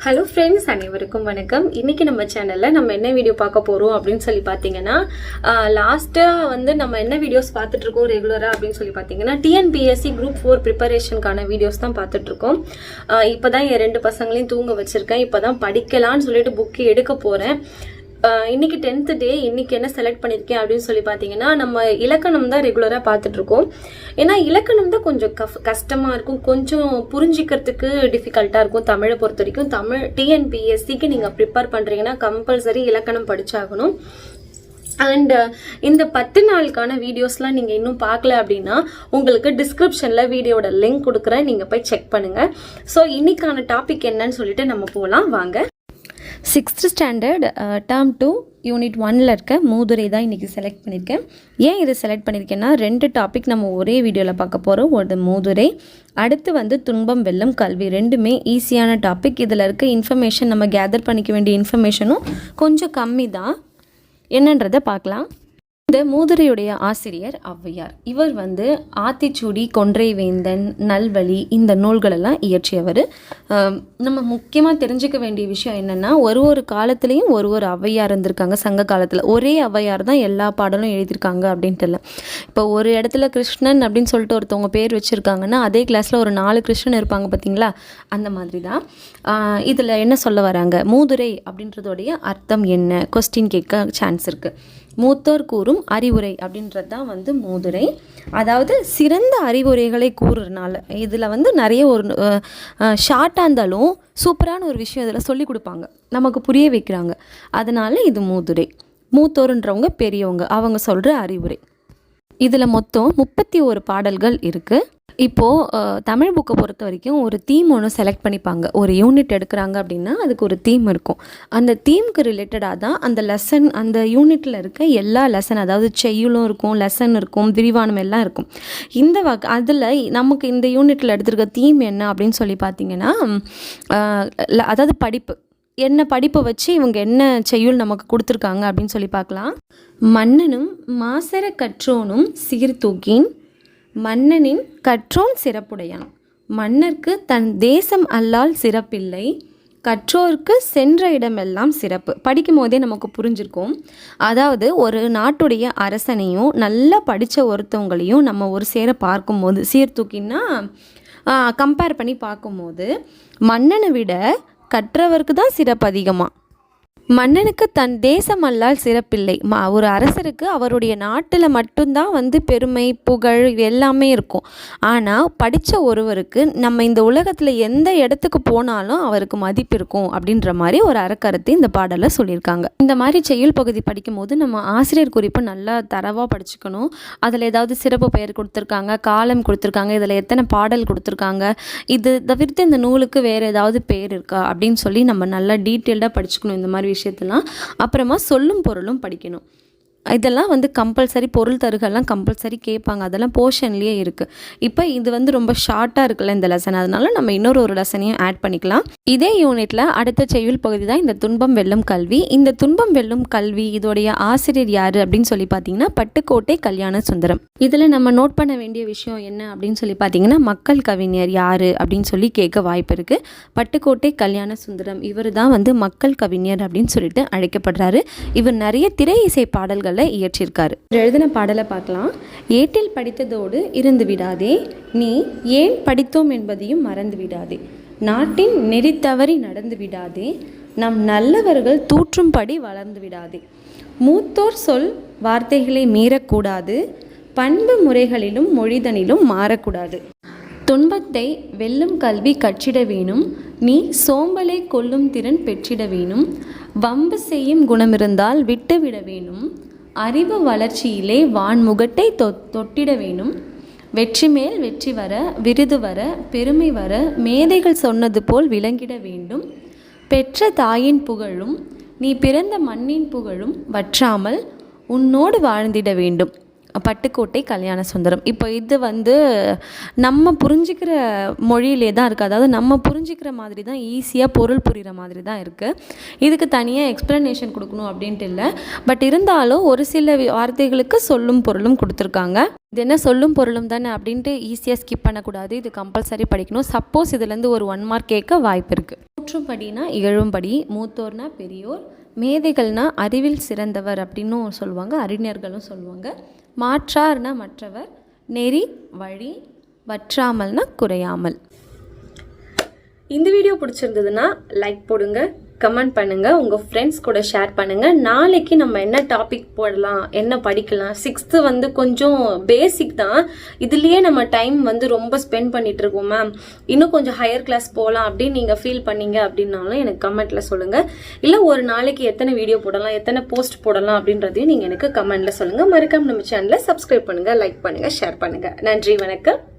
Hello friends அனைவருக்கும் வணக்கம். இன்றைக்கி நம்ம சேனலில் நம்ம என்ன வீடியோ பார்க்க போகிறோம் அப்படின்னு சொல்லி பார்த்தீங்கன்னா லாஸ்ட்டாக வந்து நம்ம என்ன வீடியோஸ் பார்த்துட்ருக்கோம் ரெகுலராக அப்படின்னு சொல்லி பார்த்தீங்கன்னா டிஎன்பிஎஸ்சி குரூப் ஃபோர் ப்ரிப்பரேஷனுக்கான வீடியோஸ் தான் பார்த்துட்ருக்கோம் இப்போ தான் என் ரெண்டு பசங்களையும் தூங்க வச்சுருக்கேன். இப்போ தான் படிக்கலான்னு சொல்லிட்டு புக்கு எடுக்க போகிறேன் இன்னைக்கு டென்த்து டே இன்னைக்கு என்ன செலக்ட் பண்ணியிருக்கேன் அப்படின்னு சொல்லி பார்த்தீங்கன்னா நம்ம இலக்கணம் தான் ரெகுலராக பார்த்துட்டு இருக்கோம் ஏன்னா இலக்கணம் தான் கொஞ்சம் கஃப் கஷ்டமாக இருக்கும். கொஞ்சம் புரிஞ்சிக்கிறதுக்கு டிஃபிகல்ட்டாக இருக்கும் தமிழை பொறுத்த வரைக்கும். தமிழ் டிஎன்பிஎஸ்சிக்கு நீங்கள் ப்ரிப்பேர் பண்ணுறீங்கன்னா கம்பல்சரி இலக்கணம் படிச்சாகணும். அண்ட் இந்த பத்து நாளுக்கான வீடியோஸ்லாம் நீங்கள் இன்னும் பார்க்கல அப்படின்னா உங்களுக்கு டிஸ்கிரிப்ஷனில் வீடியோட லிங்க் கொடுக்குறேன். நீங்கள் போய் செக் பண்ணுங்கள் ஸோ இன்னைக்கான டாபிக் என்னன்னு சொல்லிட்டு நம்ம போகலாம் வாங்க. Sixth standard term two unit ஒன்ல இருக்க மூதுரை தான் இன்றைக்கி செலக்ட் பண்ணியிருக்கேன் ஏன் இதை செலக்ட் பண்ணியிருக்கேன்னா ரெண்டு டாபிக் நம்ம ஒரே வீடியோவில் பார்க்க போகிறோம் ஒரு மூதுரை அடுத்து வந்து துன்பம் வெல்லம் கல்வி. ரெண்டுமே ஈஸியான டாபிக் இதில் இருக்க இன்ஃபர்மேஷன் நம்ம கேதர் பண்ணிக்க வேண்டிய இன்ஃபர்மேஷனும் கொஞ்சம் கம்மி தான் என்னன்றதை பார்க்கலாம். இந்த மூதுரையுடைய ஆசிரியர் ஔவையார். இவர் வந்து ஆத்திச்சூடி கொன்றை வேந்தன் நல்வழி இந்த நூல்களெல்லாம் இயற்றியவர். நம்ம முக்கியமாக தெரிஞ்சுக்க வேண்டிய விஷயம் என்னென்னா ஒரு ஒரு காலத்துலேயும் ஒரு ஒரு ஔவையார் இருந்திருக்காங்க. சங்க காலத்தில் ஒரே ஔவையார் தான் எல்லா பாடலும் எழுதியிருக்காங்க அப்படின்ட்டு இல்லை. இப்போ ஒரு இடத்துல கிருஷ்ணன் அப்படின்னு சொல்லிட்டு ஒருத்தவங்க பேர் வச்சுருக்காங்கன்னா அதே கிளாஸில் ஒரு நாலு கிருஷ்ணன் இருப்பாங்க பார்த்தீங்களா? அந்த மாதிரி தான். இதில் என்ன சொல்ல வராங்க? மூதுரை அப்படின்றதோடைய அர்த்தம் என்ன? கொஸ்டின் கேட்க சான்ஸ் இருக்குது மூத்தோர் கூறும் அறிவுரை அப்படின்றது தான் வந்து மூதுரை. அதாவது சிறந்த அறிவுரைகளை கூறுறதுனால இதில் வந்து நிறைய ஒரு ஷார்ட்டாக இருந்தாலும் சூப்பரான ஒரு விஷயம் இதில் சொல்லி கொடுப்பாங்க. நமக்கு புரிய வைக்கிறாங்க. அதனால் இது மூதுரை. மூத்தோருன்றவங்க பெரியவங்க. அவங்க சொல்கிற அறிவுரை. இதில் மொத்தம் முப்பத்தி ஒரு பாடல்கள் இருக்குது இப்போது தமிழ் புக்கை பொறுத்த வரைக்கும் ஒரு தீம் ஒன்று செலக்ட் பண்ணிப்பாங்க. ஒரு யூனிட் எடுக்கிறாங்க அப்படின்னா அதுக்கு ஒரு தீம் இருக்கும். அந்த தீமுக்கு ரிலேட்டடாக தான் அந்த லெசன் அந்த யூனிட்டில் இருக்க எல்லா லெசன் அதாவது செய்யுளும் இருக்கும் லெசன் இருக்கும் விரிவானம் எல்லாம் இருக்கும். இந்த வக அதில் நமக்கு இந்த யூனிட்டில் எடுத்திருக்க தீம் என்ன அப்படின்னு சொல்லி பார்த்தீங்கன்னா அதாவது படிப்பு. என்ன படிப்பை வச்சு இவங்க என்ன செய்யுள் நமக்கு கொடுத்துருக்காங்க அப்படின்னு சொல்லி பார்க்கலாம். மன்னனும் மாசர கற்றோனும் சீர்தூக்கின் மன்னனின் கற்றோன் சிறப்புடையான். மன்னர்க்கு தன் தேசம் அல்லால் சிறப்பில்லை கற்றோருக்கு சென்ற இடமெல்லாம் சிறப்பு. படிக்கும் போதே நமக்கு புரிஞ்சிருக்கும். அதாவது ஒரு நாட்டுடைய அரசனையும் நல்லா படித்த ஒருத்தவங்களையும் நம்ம ஒரு சேர பார்க்கும்போது சீர்தூக்கின்னா கம்பேர் பண்ணி பார்க்கும்போது மன்னனை விட கற்றவருக்கு தான் சிறப்பு அதிகமாக மன்னனுக்கு தன் தேசம் அல்லால் சிறப்பில்லை. ம ஒரு அரசருக்கு அவருடைய நாட்டில் மட்டும்தான் வந்து பெருமை புகழ் இது எல்லாமே இருக்கும். ஆனால் படித்த ஒருவருக்கு நம்ம இந்த உலகத்தில் எந்த இடத்துக்கு போனாலும் அவருக்கு மதிப்பு இருக்கும் அப்படின்ற மாதிரி ஒரு அறக்கருத்து இந்த பாடலில் சொல்லியிருக்காங்க. இந்த மாதிரி செய்யுள் பகுதி படிக்கும்போது நம்ம ஆசிரியர் குறிப்பு நல்லா தரவாக படிச்சுக்கணும். அதில் ஏதாவது சிறப்பு பெயர் கொடுத்துருக்காங்க காலம் கொடுத்துருக்காங்க இதில் எத்தனை பாடல் கொடுத்துருக்காங்க இது தவிர்த்து இந்த நூலுக்கு வேறு ஏதாவது பேர் இருக்கா அப்படின்னு சொல்லி நம்ம நல்லா டீட்டெயில்டாக படிச்சுக்கணும் இந்த மாதிரி விஷயத்தெல்லாம் அப்புறமா சொல்லும் பொருளும் படிக்கணும். இதெல்லாம் வந்து கம்பல்சரி பொருள் தருகெல்லாம் கம்பல்சரி கேட்பாங்க. அதெல்லாம் போர்ஷன்லேயே இருக்குது இப்போ இது வந்து ரொம்ப ஷார்ட்டாக இருக்குல்ல இந்த லெசன் அதனால நம்ம இன்னொரு ஒரு லெசனையும் ஆட் பண்ணிக்கலாம். இதே யூனிட்டில் அடுத்த செய்யுள் பகுதி தான் இந்த துன்பம் வெல்லும் கல்வி. இந்த துன்பம் வெல்லும் கல்வி இதோடைய ஆசிரியர் யார் அப்படின்னு சொல்லி பார்த்தீங்கன்னா பட்டுக்கோட்டை கல்யாண சுந்தரம். இதில் நம்ம நோட் பண்ண வேண்டிய விஷயம் என்ன அப்படின்னு சொல்லி பார்த்தீங்கன்னா மக்கள் கவிஞர் யார் அப்படின்னு சொல்லி கேட்க வாய்ப்பு இருக்குது பட்டுக்கோட்டை கல்யாண சுந்தரம் இவர் தான் வந்து மக்கள் கவிஞர் அப்படின்னு சொல்லிட்டு அழைக்கப்படுறாரு. இவர் நிறைய திரை இசை பாடல்கள் இயற்றியிருக்காரு எழுதின பாடலை பார்க்கலாம். ஏட்டில் படித்ததோடு இருந்து விடாதே. நீ ஏன் படித்தோம் என்பதையும் மறந்து விடாதே. நாட்டின் நெறி தவறி நடந்து விடாதே. நம் நல்லவர்கள் தூற்றும்படி வளர்ந்து விடாதே. மூத்தோர் சொல் வார்த்தைகளை மீறக்கூடாது. பண்பு முறைகளிலும் மொழிதனிலும் மாறக்கூடாது. துன்பத்தை வெல்லும் கல்வி கற்றிட வேணும். நீ சோம்பலை கொல்லும் திறன் பெற்றிட வேணும். வம்பு செய்யும் குணமிருந்தால் விட்டுவிட வேணும். அறிவு வளர்ச்சியிலே வான்முகட்டை தொ தொட்டிட வேணும் வெற்றி மேல் வெற்றி வர விருது வர பெருமை வர மேதைகள் சொன்னது போல் விளங்கிட வேண்டும். பெற்ற தாயின் புகழும் நீ பிறந்த மண்ணின் புகழும் வற்றாமல் உன்னோடு வாழ்ந்திட வேண்டும். பட்டுக்கோட்டை கல்யாண சுந்தரம். இப்போ இது வந்து நம்ம புரிஞ்சுக்கிற மொழியிலே தான் இருக்குது அதாவது நம்ம புரிஞ்சுக்கிற மாதிரி தான் ஈஸியாக பொருள் புரிகிற மாதிரி தான் இருக்குது இதுக்கு தனியாக எக்ஸ்ப்ளனேஷன் கொடுக்கணும் அப்படின்ட்டு இல்லை. பட் இருந்தாலும் ஒரு சில வார்த்தைகளுக்கு சொல்லும் பொருளும் கொடுத்துருக்காங்க. இது என்ன சொல்லும் பொருளும் தானே அப்படின்ட்டு ஈஸியாக ஸ்கிப் பண்ணக்கூடாது. இது கம்பல்சரி படிக்கணும். சப்போஸ் இதுலேருந்து ஒரு ஒன் மார்க் கேட்க வாய்ப்பு இருக்குது கூற்றும்படினா இகழும்படி மூத்தோர்னா பெரியோர் மேதைகள்னா அறிவில் சிறந்தவர் அப்படின்னும் சொல்லுவாங்க அறிஞர்களும் சொல்லுவாங்க. மாற்றார்னா மற்றவர் நெறி வழி வற்றாமல்னா குறையாமல். இந்த வீடியோ பிடிச்சிருந்ததுன்னா லைக் போடுங்க. கமெண்ட் பண்ணுங்கள் உங்கள் ஃப்ரெண்ட்ஸ் கூட ஷேர் பண்ணுங்கள் நாளைக்கு நம்ம என்ன டாபிக் போடலாம் என்ன படிக்கலாம்? சிக்ஸ்த்து வந்து கொஞ்சம் பேசிக் தான். இதுலேயே நம்ம டைம் வந்து ரொம்ப ஸ்பெண்ட் பண்ணிட்டு இருக்கோம் மேம் இன்னும் கொஞ்சம் ஹையர் கிளாஸ் போகலாம் அப்படின்னு நீங்கள் ஃபீல் பண்ணீங்க அப்படின்னாலும் எனக்கு கமெண்ட்டில் சொல்லுங்கள் இல்லை ஒரு நாளைக்கு எத்தனை வீடியோ போடலாம் எத்தனை போஸ்ட் போடலாம் அப்படின்றதையும் நீங்கள் எனக்கு கமெண்ட்டில் சொல்லுங்கள் மறக்காம நம்ம சேனலை சப்ஸ்கிரைப் பண்ணுங்கள் லைக் பண்ணுங்கள் ஷேர் பண்ணுங்கள் நன்றி வணக்கம்.